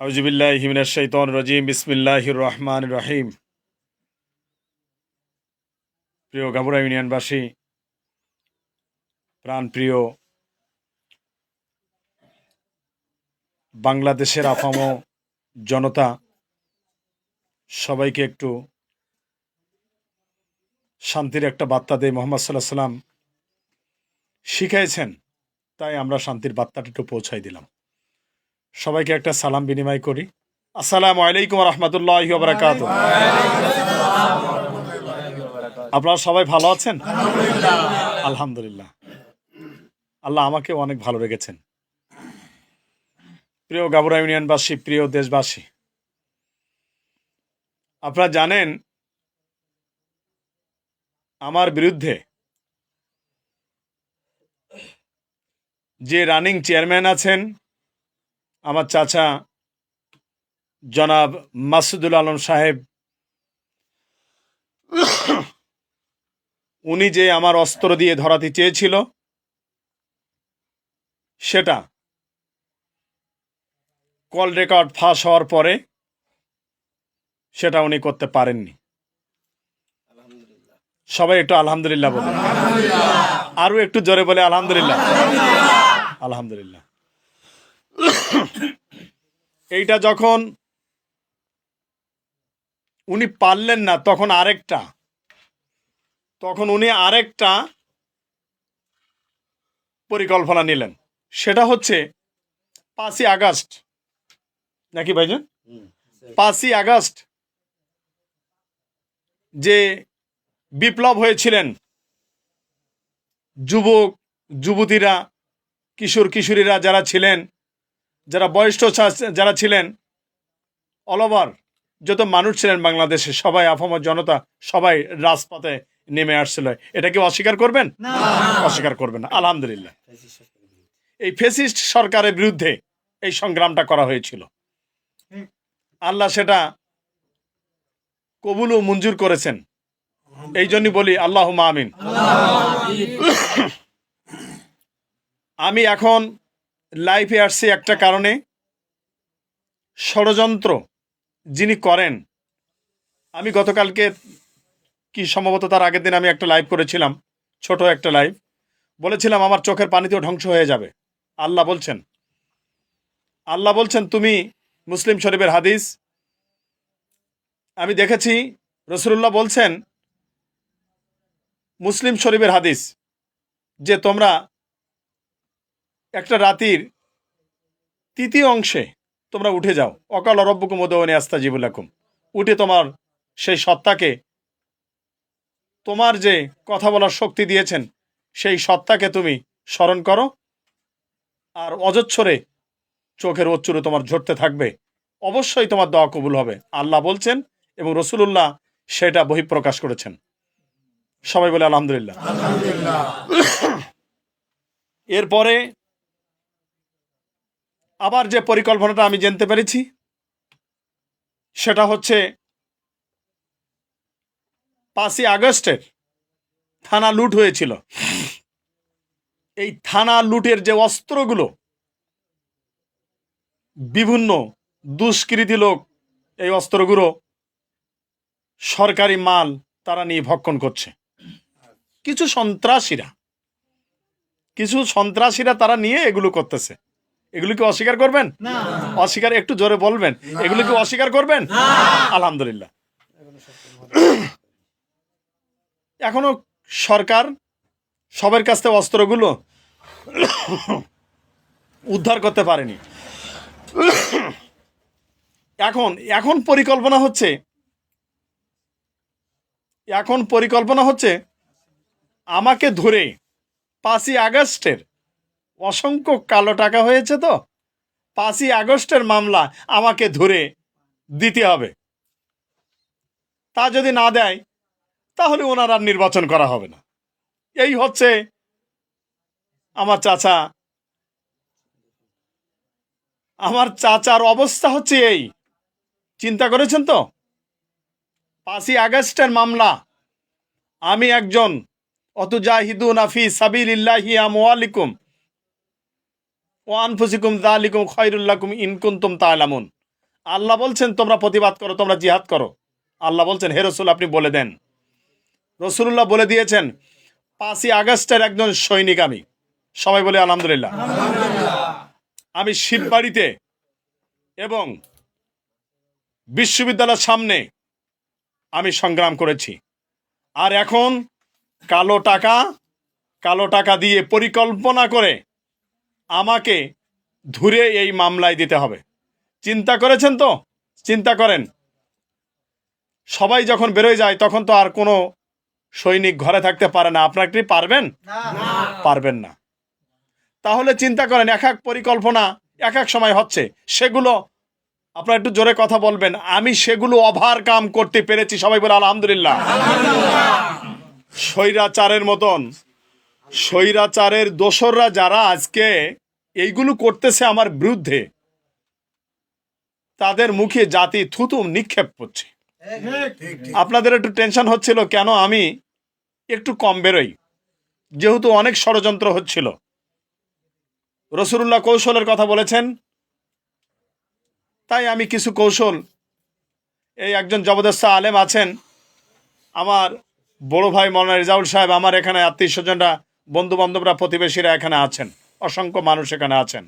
আউজিবিল্লাহ হিমিনার শৈতন রজিম, বিসমিল্লাহির রহমান রহিম। প্রিয় গাবুরা ইউনিয়নবাসী, প্রাণপ্রিয় বাংলাদেশের আফাম জনতা, সবাইকে একটু শান্তির একটা বার্তা দেয় মোহাম্মদ সাল্লাহ সাল্লাম শিখাইছেন, তাই আমরা শান্তির বার্তাটা একটু পৌঁছাই দিলাম। সবাইকে একটা সালাম বিনিময় করি। আসসালামু আলাইকুম রহমতুল্লাহ বারাকাত আপনারা সবাই ভালো আছেন? আলহামদুলিল্লাহ। আল্লাহ আমাকে অনেক ভালো রেখেছেন। প্রিয় গাবুরা ইউনিয়নবাসী প্রিয় দেশবাসী আপনারা জানেন আমার বিরুদ্ধে যে রানিং চেয়ারম্যান আছেন আমার চাচা জনাব মাসুদুল আলম সাহেব উনি যে আমার অস্ত্র দিয়ে ধরাতে চেয়েছিল সেটা কল রেকর্ড ফাঁস হওয়ার পরে সেটা উনি করতে পারেননি। সবাই একটু আলহামদুলিল্লাহ বলে আরও একটু জোরে বলে আলহামদুলিল্লাহ। আলহামদুলিল্লাহ। এইটা যখন উনি পারলেন না তখন আরেকটা। তখন উনি আরেকটা পরিকল্পনা নিলেন। সেটা হচ্ছে পাঁচই আগস্ট। নাকি ভাইজান? পাঁচই আগস্ট যে বিপ্লব হয়েছিলেন যুবক যুবতীরা কিশোর কিশোরীরা যারা ছিলেন যারা বয়স্ক যারা ছিলেন অল ওভার যত মানুষ ছিলেন বাংলাদেশে সবাই আফামর জনতা সবাই রাজপথে নেমে আসছিল। এটা কি অস্বীকার করবেন? অস্বীকার করবেন না আলহামদুলিল্লাহ। এই ফেসিস্ট সরকারের বিরুদ্ধে এই সংগ্রামটা করা হয়েছিল। আল্লাহ সেটা কবুল ও মঞ্জুর করেছেন। এই জন্যই বলি আল্লাহ আমিন। আমি এখন লাইফে আসছি একটা কারণে। ষড়যন্ত্র যিনি করেন, আমি গতকালকে কি সম্ভবত তার আগের দিন আমি একটা লাইভ করেছিলাম, ছোট একটা লাইভ, বলেছিলাম আমার চোখের পানিতেও ধ্বংস হয়ে যাবে। আল্লাহ বলছেন আল্লাহ বলছেন, তুমি মুসলিম শরীফের হাদিস, আমি দেখেছি রসুল্লাহ বলছেন, মুসলিম শরীফের হাদিস, যে তোমরা একটা রাতির তৃতীয় অংশে তোমরা উঠে যাও। অকাল রব্বকুম ওদৌনি আস্তা জিবুলাকুম উঠে তোমার সেই সত্তাকে তোমার যে কথা বলার শক্তি দিয়েছেন সেই সত্তাকে তুমি স্মরণ করো। আর অজচ্ছরে চোখের অচ্চুরে তোমার ঝরতে থাকবে। অবশ্যই তোমার দোয়া কবুল হবে। আল্লাহ বলছেন এবং রসুলুল্লাহ সেটা বহিঃপ্রকাশ করেছেন। সবাই বলে আলহামদুলিল্লাহ। এরপরে আবার যে পরিকল্পনাটা আমি জানতে পেরেছি, সেটা হচ্ছে পাঁচই আগস্টের থানা লুট হয়েছিল। এই থানা লুটের যে অস্ত্রগুলো, বিভিন্ন দুষ্কৃতী লোক, এই অস্ত্রগুলো সরকারি মাল তারা নিয়ে ভক্ষণ করছে। কিছু সন্ত্রাসীরা কিছু সন্ত্রাসীরা তারা নিয়ে এগুলো করতেছে। এগুলো কি অস্বীকার করবেন? অস্বীকার একটু জোরে বলবেন। এগুলো কি অস্বীকার করবেন? আলহামদুলিল্লাহ। এখনও সরকার সবার কাছ থেকে অস্ত্রগুলো উদ্ধার করতে পারেনি। এখন এখন পরিকল্পনা হচ্ছে এখন পরিকল্পনা হচ্ছে আমাকে ধরে পাঁচই আগস্টের অসংখ্য কালো টাকা হয়েছে তো। পাঁচই আগস্টের মামলা আমাকে ধরে দিতে হবে। তা যদি না দেয়, তাহলে ওনার আর নির্বাচন করা হবে না। এই হচ্ছে আমার চাচা। আমার চাচার অবস্থা হচ্ছে এই। চিন্তা করেছেন তো? পাঁচই আগস্টের মামলা। আমি একজন অতুজাহিদুন আফি সাবিলিল্লাহি আমওয়ালিকুম। ও আনফুসিকুম যালিকুম খায়রুল্লাকুম ইন কুনতুম তা'লামুন। আল্লাহ বলছেন তোমরা প্রতিবাদ করো তোমরা জিহাদ করো। আল্লাহ বলছেন হে রসুল আপনি বলে দেন। রসুল্লাহ বলে দিয়েছেন পাঁচই আগস্টের একজন সৈনিক আমি। সবাই বলে আলহামদুলিল্লাহ। আমি শিববাড়িতে এবং বিশ্ববিদ্যালয়ের সামনে আমি সংগ্রাম করেছি। আর এখন কালো টাকা কালো টাকা দিয়ে পরিকল্পনা করে আমাকে ধরে এই মামলায় দিতে হবে। চিন্তা করেছেন তো? চিন্তা করেন। সবাই যখন বেরোয় যায় তখন তো আর কোনো সৈনিক ঘরে থাকতে পারে না। আপনারা কি পারবেন? পারবেন না। তাহলে চিন্তা করেন এক এক পরিকল্পনা এক এক সময় হচ্ছে। সেগুলো আপনারা একটু জোরে কথা বলবেন। আমি সেগুলো ওভার কাম করতে পেরেছি সবাই বলে আলহামদুলিল্লাহ। স্বৈরাচারের মতন স্বৈরাচারের দোসররা যারা আজকে এইগুলো করতেছে আমার বিরুদ্ধে, তাদের মুখে জাতি থুতু নিক্ষেপ করছে। আপনাদের একটু টেনশন হচ্ছিল, কেন আমি একটু কম বেরোই? যেহেতু অনেক ষড়যন্ত্র হচ্ছিল। রসুল্লাহ কৌশলের কথা বলেছেন, তাই আমি কিছু কৌশল, এই একজন জবরদস্ত আলেম আছেন, আমার বড় ভাই মৌলানা রেজাউল সাহেব, আমার এখানে আত্মীয় স্বজনরা বন্ধু বান্ধবরা প্রতিবেশীরা এখানে আছেন, অসংখ্য মানুষ এখানে আছেন।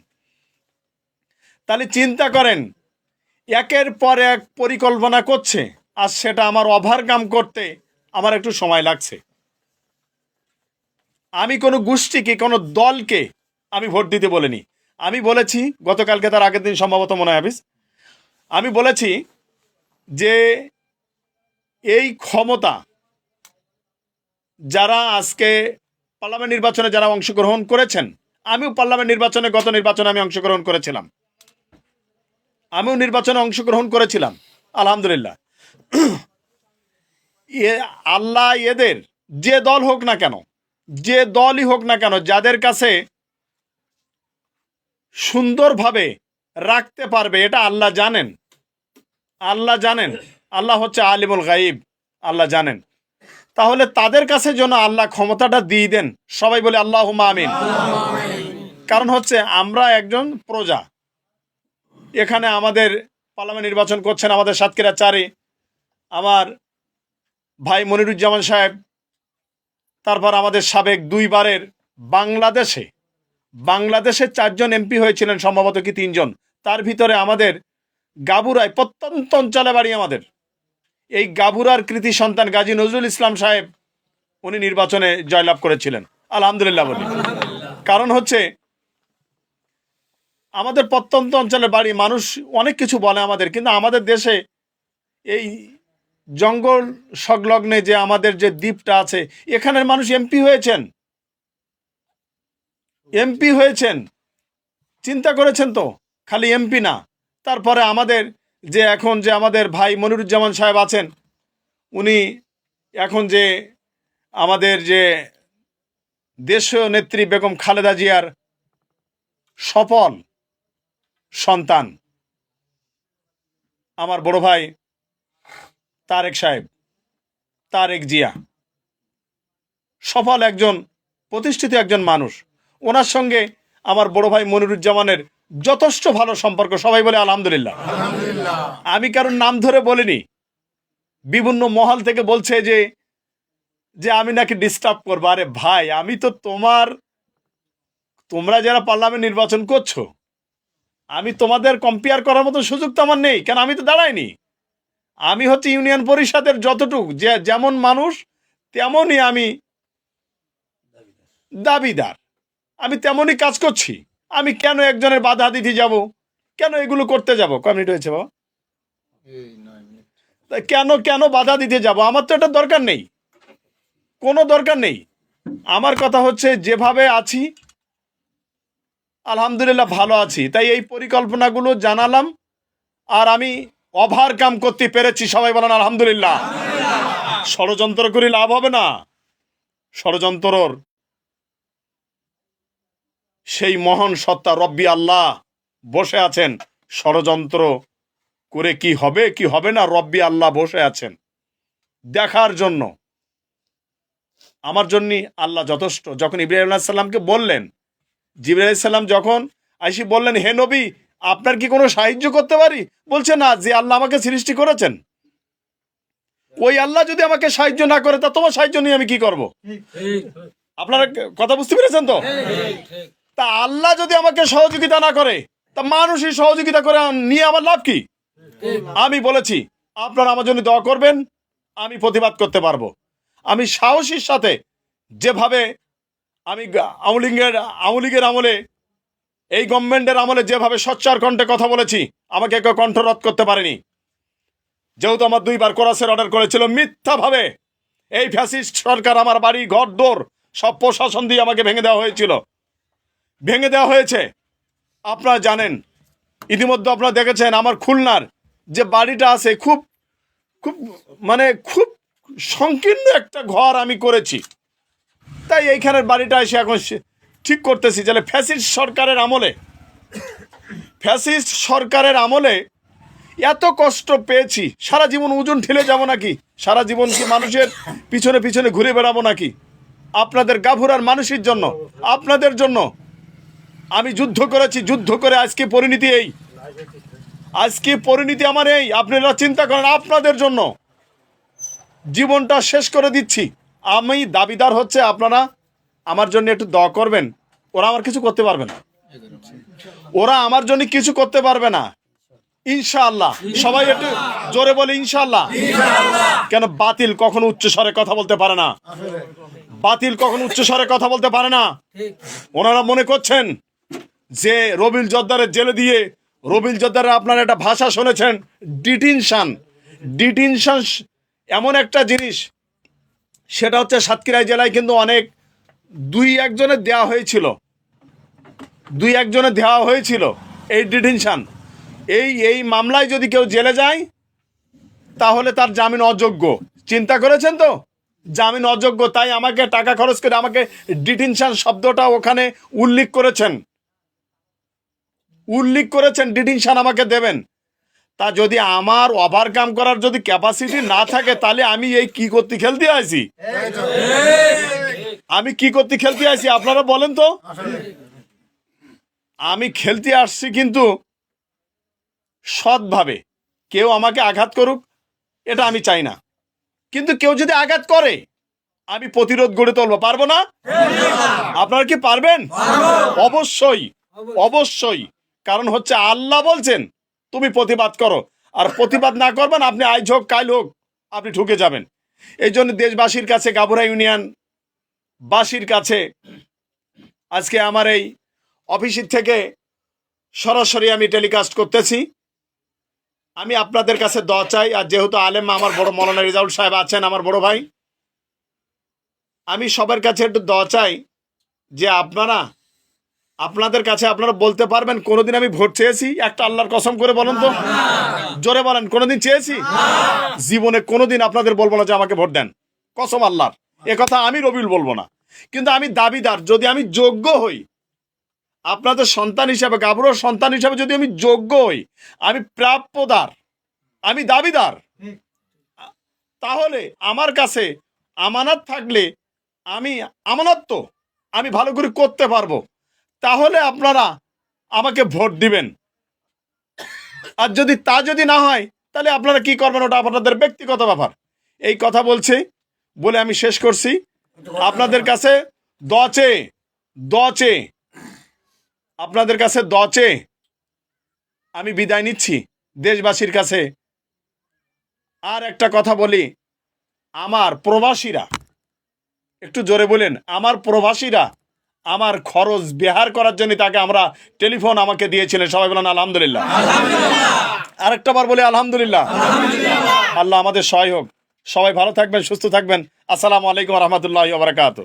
তাহলে চিন্তা করেন, একের পর এক পরিকল্পনা করছে, আর সেটা আমার ওভারকাম করতে আমার একটু সময় লাগছে। আমি কোনো গোষ্ঠীকে, কোনো দলকে আমি ভোট দিতে বলিনি। আমি বলেছি, গতকালকে তার আগের দিন সম্ভবত মনে হয় আমি বলেছি যে এই ক্ষমতা যারা আজকে পার্লামেন্ট নির্বাচনে যারা অংশগ্রহণ করেছেন, আমিও পার্লামেন্ট নির্বাচনে গত নির্বাচনে আমি অংশগ্রহণ করেছিলাম। আমিও নির্বাচনে অংশগ্রহণ করেছিলাম, আলহামদুলিল্লাহ। এ আল্লাহ এদের যে দল হোক না কেন, যে দলই হোক না কেন, যাদের কাছে সুন্দরভাবে রাখতে পারবে, এটা আল্লাহ জানেন। আল্লাহ জানেন। আল্লাহ হচ্ছে আলিমুল গাইব আল্লাহ জানেন। তাহলে তাদের কাছে যেন আল্লাহ ক্ষমতাটা দিয়ে দেন। সবাই বলে আল্লাহ আমিন। কারণ হচ্ছে আমরা একজন প্রজা। এখানে আমাদের পার্লামেন্ট নির্বাচন করছেন আমাদের সাতক্ষীরা চারে, আমার ভাই মনিরুজ্জামান সাহেব, তারপর আমাদের সাবেক দুইবারের বাংলাদেশে বাংলাদেশে চারজন এমপি হয়েছিলেন, সম্ভবত কি তিনজন। তার ভিতরে আমাদের গাবুরায় প্রত্যন্ত অঞ্চলে বাড়ি আমাদের। এই গাবুরার কৃতি সন্তান গাজী নজরুল ইসলাম সাহেব, উনি নির্বাচনে জয়লাভ করেছিলেন। আলহামদুলিল্লাহ বলি। কারণ হচ্ছে, আমাদের প্রত্যন্ত অঞ্চলের বাড়ি, মানুষ অনেক কিছু বলে আমাদের, কিন্তু আমাদের দেশে এই জঙ্গল সংলগ্নে যে আমাদের যে দ্বীপটা আছে, এখানের মানুষ এমপি হয়েছেন। এমপি হয়েছেন। চিন্তা করেছেন তো, খালি এমপি না। তারপরে আমাদের যে এখন যে আমাদের ভাই মনিরুজ্জামান সাহেব আছেন, উনি এখন যে আমাদের যে দেশীয় নেত্রী বেগম খালেদা জিয়ার সফল সন্তান, আমার বড় ভাই তারেক সাহেব, তারেক জিয়া, সফল একজন, প্রতিষ্ঠিত একজন মানুষ। ওনার সঙ্গে আমার বড় ভাই মনিরুজ্জামানের যথেষ্ট ভালো সম্পর্ক সবাই বলে আলহামদুলিল্লাহ। আমি কারণ নাম ধরে বলিনি। বিভিন্ন মহল থেকে বলছে যে যে আমি নাকি ডিস্টার্ব করব। আরে ভাই আমি তো তোমার তোমরা যারা পার্লামেন্ট নির্বাচন করছ আমি তোমাদের কম্পেয়ার করার মতো সুযোগ তো আমার নেই কেন আমি তো দাঁড়াইনি? আমি হচ্ছে ইউনিয়ন পরিষদের যতটুক যে যেমন মানুষ তেমনই আমি দাবিদার। আমি তেমনই কাজ করছি। আমি কেন একজনের বাধা দিতে যাব? কেন এগুলো করতে যাব? কয় মিনিট হয়েছে বাবা? কেন কেন বাধা দিতে যাব? আমার তো এটা দরকার নেই। কোনো দরকার নেই। আমার কথা হচ্ছে যেভাবে আছি আলহামদুলিল্লাহ ভালো আছি। তাই এই পরিকল্পনাগুলো জানালাম। আর আমি ওভার কাম করতে পেরেছি। সবাই বলেন আলহামদুলিল্লাহ। ষড়যন্ত্র করে লাভ হবে না। ষড়যন্ত্রর সেই মহান সত্তা রব্বি আল্লাহ বসে আছেন। ষড়যন্ত্র করে কি হবে কি হবে না রব্বি আল্লাহ বসে আছেন। দেখার জন্য। আমার জন্য আল্লাহ যথেষ্ট। যখন ইব্রাহিম আলাহ সাল্লামকে বললেন জিবরাইল সাল্লাম যখন আইসি বললেন হে নবী আপনার কি কোনো সাহায্য করতে পারি? বলছে না যে আল্লাহ আমাকে সৃষ্টি করেছেন। ওই আল্লাহ যদি আমাকে সাহায্য না করে তা তোমার সাহায্য নিয়ে আমি কি করব? আপনারা কথা বুঝতে পেরেছেন তো? তা আল্লাহ যদি আমাকে সহযোগিতা না করে, তা মানুষই সহযোগিতা করে নিয়ে আমার লাভ কি? আমি বলেছি, আপনারা আমার জন্য দোয়া করবেন, আমি প্রতিবাদ করতে পারব। আমি সাহসীর সাথে যেভাবে আমি আওয়ামী লীগের আওয়ামী লীগের আমলে, এই গভর্নমেন্টের আমলে যেভাবে সচ্চার কণ্ঠে কথা বলেছি, আমাকে কেউ কণ্ঠরোধ করতে পারেনি। যেহেতু আমার দুইবার কোরাসের অর্ডার করেছিল মিথ্যাভাবে, এই ফ্যাসিস্ট সরকার আমার বাড়ি ঘর দোর সব প্রশাসন দিয়ে আমাকে ভেঙে দেওয়া হয়েছিল। ভেঙে দেওয়া হয়েছে। আপনারা জানেন, ইতিমধ্যে আপনারা দেখেছেন আমার খুলনার যে বাড়িটা আছে, খুব খুব মানে খুব সংকীর্ণ একটা ঘর আমি করেছি। তাই এইখানের বাড়িটা এসে এখন ঠিক করতেছি তাহলে ফ্যাসিস্ট সরকারের আমলে, ফ্যাসিস্ট সরকারের আমলে এত কষ্ট পেয়েছি, সারা জীবন ওজন ঠেলে যাব নাকি? সারা জীবন কি মানুষের পিছনে পিছনে ঘুরে বেড়াবো নাকি? আপনাদের গাভুরার মানুষের জন্য, আপনাদের জন্য আমি যুদ্ধ করেছি, যুদ্ধ করে আজকে পরিণতি এই। আজকে পরিণতি আমার এই। আপনারা চিন্তা করেন আপনাদের জন্য। জীবনটা শেষ করে দিচ্ছি। আমি দাবিদার হচ্ছে আপনারা আমার জন্য একটু দোয়া করবেন। ওরা আমার কিছু করতে পারবে না। ওরা আমার জন্য কিছু করতে পারবে না। ইনশাআল্লাহ। সবাই একটু জোরে বলে ইনশাআল্লাহ। কেন বাতিল কখনো উচ্চ স্বরে কথা বলতে পারে না। বাতিল কখনো উচ্চ স্বরে কথা বলতে পারে না। ওনারা মনে করছেন যে রবিল জদ্দারের জেলে দিয়ে রবিল জদ্দারের আপনার একটা ভাষা শুনেছেন, ডিটিনশন। ডিটিনশন এমন একটা জিনিস, সেটা হচ্ছে সাতক্ষীরা জেলায় কিন্তু অনেক, দুই একজনের দেওয়া হয়েছিল। দুই একজনের দেওয়া হয়েছিল এই ডিটেনশন। এই এই মামলায় যদি কেউ জেলে যায়, তাহলে তার জামিন অযোগ্য। চিন্তা করেছেন তো? জামিন অযোগ্য, তাই আমাকে টাকা খরচ করে আমাকে ডিটেনশন শব্দটা ওখানে উল্লেখ করেছেন। উল্লেখ করেছেন ডিটেনশন আমাকে দেবেন। তা যদি আমার ওভারকাম করার যদি ক্যাপাসিটি না থাকে তাহলে আমি এই কি করতে খেলতে আছি আমি কি করতে খেলতে আছি আপনারা বলেন তো? আমি খেলতে আসছি কিন্তু সৎভাবে। কেউ আমাকে আঘাত করুক এটা আমি চাই না। কিন্তু কেউ যদি আঘাত করে আমি প্রতিরোধ গড়ে তুলবো। পারব না? আপনারা কি পারবেন? অবশ্যই অবশ্যই। কারণ হচ্ছে আল্লাহ বলছেন, তুমি প্রতিবাদ করো। আর প্রতিবাদ না করবেন, আপনি আজ হোক কাল হোক, আপনি ঢুকে যাবেন। এই জন্য দেশবাসীর কাছে, গাবুরা ইউনিয়ন বাসীর কাছে আজকে আমার এই অফিসের থেকে সরাসরি আমি টেলিকাস্ট করতেছি। আমি আপনাদের কাছে দোয়া চাই, আর যেহেতু আলেম আমার বড় মৌলানা রেজাউল সাহেব আছেন, আমার বড় ভাই, আমি সবার কাছে একটু দোয়া চাই যে আপনারা আপনাদের কাছে আপনারা বলতে পারবেন, কোনোদিন আমি ভোট চেয়েছি? একটা আল্লাহর কসম করে বলেন তো। জোরে বলেন, কোনোদিন চেয়েছি? জীবনে কোনোদিন আপনাদের বলব না যে আমাকে ভোট দেন। কসম আল্লাহর। কথা আমি রবিউল বলব না। কিন্তু আমি দাবিদার, যদি আমি যোগ্য হই, আপনাদের সন্তান হিসাবে গাবুরোর সন্তান হিসাবে যদি আমি যোগ্য হই, আমি প্রাপ্যদার, আমি দাবিদার, তাহলে আমার কাছে আমানত থাকলে আমি আমানত তো, আমি ভালো করে করতে পারব। তাহলে আপনারা আমাকে ভোট দিবেন। আর যদি তা যদি না হয়, তাহলে আপনারা কি করবেন? ওটা আপনাদের ব্যক্তিগত ব্যাপার। এই কথা বলছি বলে আমি শেষ করছি। আপনাদের কাছে দচে দচে, আপনাদের কাছে দচে আমি বিদায় নিচ্ছি দেশবাসীর কাছে। আর একটা কথা বলি, আমার প্রবাসীরা, একটু জোরে বলেন, আমার প্রবাসীরা আমার খরচ বিহার করার জন্য তাকে আমরা টেলিফোন আমাকে দিয়েছিলেন। সবাই বলেন আলহামদুলিল্লাহ। আরেকটা বার বলি আলহামদুলিল্লাহ। আল্লাহ আমাদের সহায় হোক সবাই ভালো থাকবেন সুস্থ থাকবেন। আসসালামু আলাইকুম রহমতুল্লাহ বারাকাত